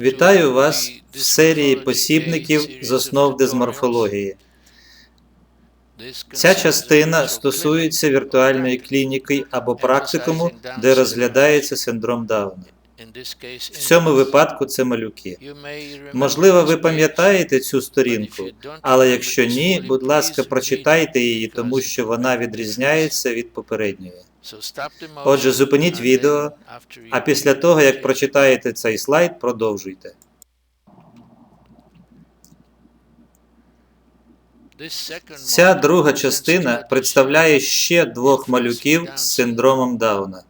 Вітаю вас в серії посібників з основ дезморфології. Ця частина стосується віртуальної клініки або практикуму, де розглядається синдром Дауна. В цьому випадку це малюки. Можливо, ви пам'ятаєте цю сторінку, але якщо ні, будь ласка, прочитайте її, тому що вона відрізняється від попередньої. Отже, зупиніть відео, А після того, як прочитаєте цей слайд, продовжуйте. Ця друга частина представляє ще двох малюків з синдромом Дауна.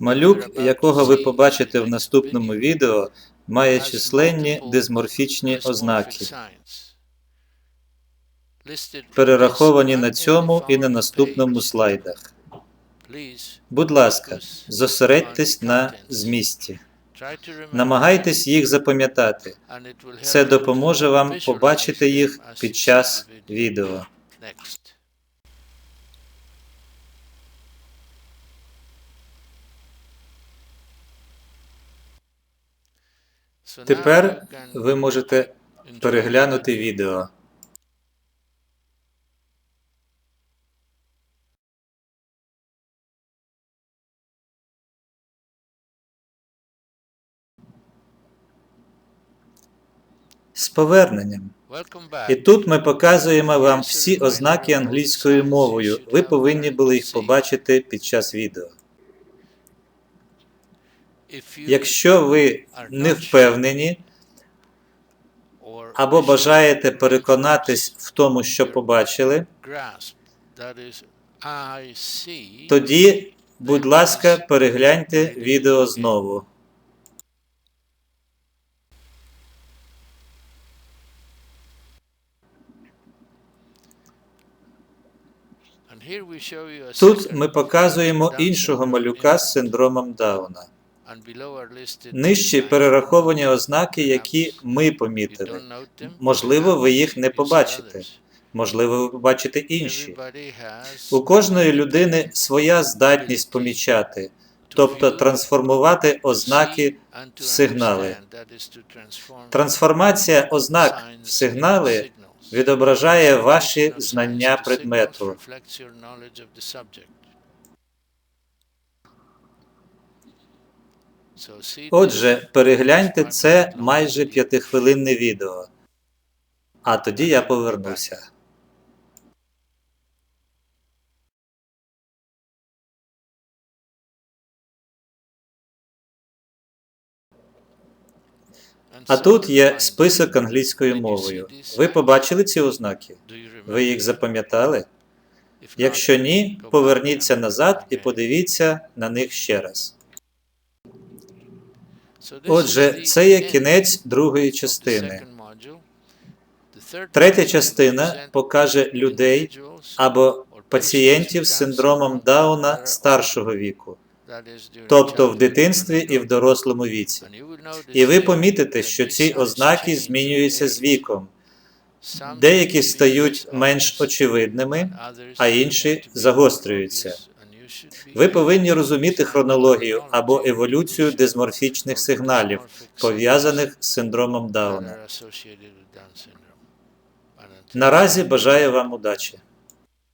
Малюк, якого ви побачите в наступному відео, має численні дисморфічні ознаки, перераховані на цьому і на наступному слайдах. Будь ласка, зосередьтесь на змісті. Намагайтесь їх запам'ятати. Це допоможе вам побачити їх під час відео. Тепер ви можете переглянути відео. З поверненням. І тут ми показуємо вам всі ознаки англійською мовою. Ви повинні були їх побачити під час відео. Якщо ви не впевнені або бажаєте переконатись в тому, що побачили, тоді, будь ласка, перегляньте відео знову. Тут ми показуємо іншого малюка з синдромом Дауна. Нижче перераховані ознаки, які ми помітили. Можливо, ви їх не побачите. Можливо, ви побачите інші. У кожної людини своя здатність помічати, тобто трансформувати ознаки в сигнали. Трансформація ознак в сигнали відображає ваші знання предмету. Отже, перегляньте це майже п'ятихвилинне відео. А тоді я повернуся. А тут є список англійською мовою. Ви побачили ці ознаки? Ви їх запам'ятали? Якщо ні, поверніться назад і подивіться на них ще раз. Отже, це є кінець другої частини. Третя частина покаже людей або пацієнтів з синдромом Дауна старшого віку, тобто в дитинстві і в дорослому віці. І ви помітите, що ці ознаки змінюються з віком. Деякі стають менш очевидними, а інші загострюються. Ви повинні розуміти хронологію або еволюцію дисморфічних сигналів, пов'язаних з синдромом Дауна. Наразі бажаю вам удачі.